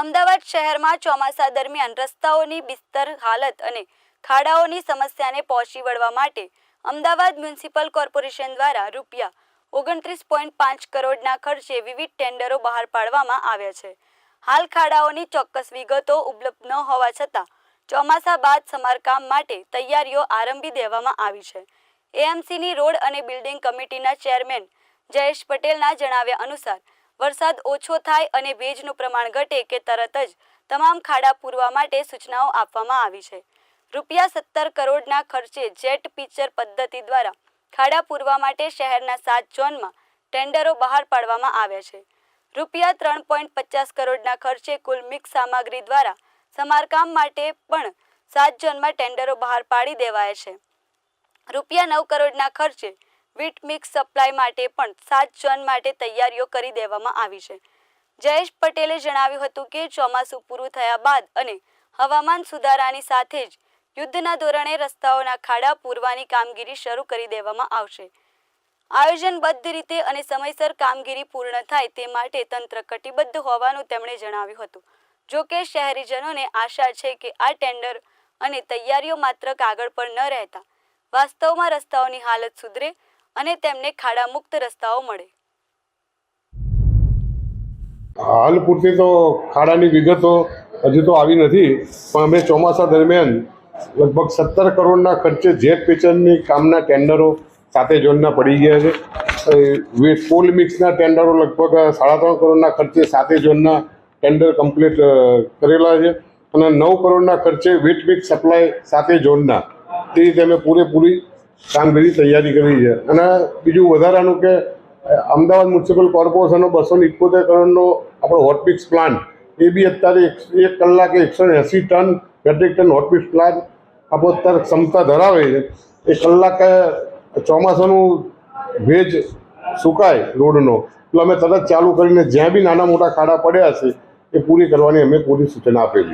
અમદાવાદ શહેરમાં ચોમાસા દરમિયાન રસ્તાઓની બિસ્તર હાલત અને ખાડાઓની સમસ્યાને પહોંચી વળવા માટે અમદાવાદ મ્યુનિસિપલ કોર્પોરેશન દ્વારા રૂપિયા ઓગણત્રીસ પોઈન્ટ પાંચ કરોડના ખર્ચે વિવિધ ટેન્ડરો બહાર પાડવામાં આવ્યા છે. હાલ ખાડાઓની ચોક્કસ વિગતો ઉપલબ્ધ ન હોવા છતાં ચોમાસા બાદ સમારકામ માટે તૈયારીઓ આરંભી દેવામાં આવી છે. એએમસીની રોડ અને બિલ્ડિંગ કમિટીના ચેરમેન જયેશ પટેલના જણાવ્યા અનુસાર વરસાદ ઓછો થાય અને ભેજનું પ્રમાણ ઘટે કે તરત જ તમામ ખાડા પૂરવા માટે સૂચનાઓ આપવામાં આવી છે. રૂપિયા સત્તર કરોડના ખર્ચે જેટ પિક્ચર પદ્ધતિ દ્વારા ખાડા પૂરવા માટે શહેરના સાત ઝોનમાં ટેન્ડરો બહાર પાડવામાં આવ્યા છે. રૂપિયા ત્રણ પોઈન્ટ પચાસ કરોડના ખર્ચે કુલ મિક્સ સામગ્રી દ્વારા સમારકામ માટે પણ સાત ઝોનમાં ટેન્ડરો બહાર પાડી દેવાયા છે. રૂપિયા નવ કરોડના ખર્ચે વીટ મિક્સ સપ્લાય માટે પણ સાત ઝોન માટે તૈયારીઓ કરી દેવામાં આવી છે. જયેશ પટેલે જણાવ્યું હતું કે ચોમાસું પૂરું થયા બાદ અને હવામાન સુધારાની સાથે જ યુદ્ધના ધોરણે રસ્તાઓના ખાડા પૂરવાની કામગીરી શરૂ કરી દેવામાં આવશે. આયોજનબદ્ધ રીતે અને સમયસર કામગીરી પૂર્ણ થાય તે માટે તંત્ર કટિબદ્ધ હોવાનું તેમણે જણાવ્યું હતું. જો કે શહેરીજનોને આશા છે કે આ ટેન્ડર અને તૈયારીઓ માત્ર કાગળ પર ન રહેતા, વાસ્તવમાં રસ્તાઓની હાલત સુધરે અને તેમને ખાડામુક્ત રસ્તાઓ મળે. હાલ પૂરતી તો ખાડાની વિગતો હજુ તો આવી નથી, પણ અમે ચોમાસા દરમિયાન લગભગ સત્તર કરોડના ખર્ચે જેટ પેચરની કામના ટેન્ડરો સાતે ઝોનના પડી ગયા છે. વે- મિક્સના ટેન્ડરો લગભગ સાડા ત્રણ કરોડના ખર્ચે સાતે ઝોનના ટેન્ડર કમ્પ્લીટ કરેલા છે અને નવ કરોડના ખર્ચે વીટ મિક્સ સપ્લાય સાતે ઝોનના તે રીતે અમે પૂરેપૂરી કામગીરી તૈયારી કરી છે. અને બીજું વધારાનું કે અમદાવાદ મ્યુનિસિપલ કોર્પોરેશનનો બસો ને ઇકોતેર કરોડનો આપણો હોટમિક્સ પ્લાન્ટ એ બી અત્યારે એક કલાકે એકસો ને એંસી ton metric ton hot mix plant આપણો અત્યારે ક્ષમતા ધરાવે છે. એ કલાકે ચોમાસાનું ભેજ સુકાય રોડનો. એટલે અમે તરત ચાલુ કરીને જ્યાં બી નાના મોટા ખાડા પડ્યા છે, એ પૂરી કરવાની અમે પૂરી સૂચના આપેલી.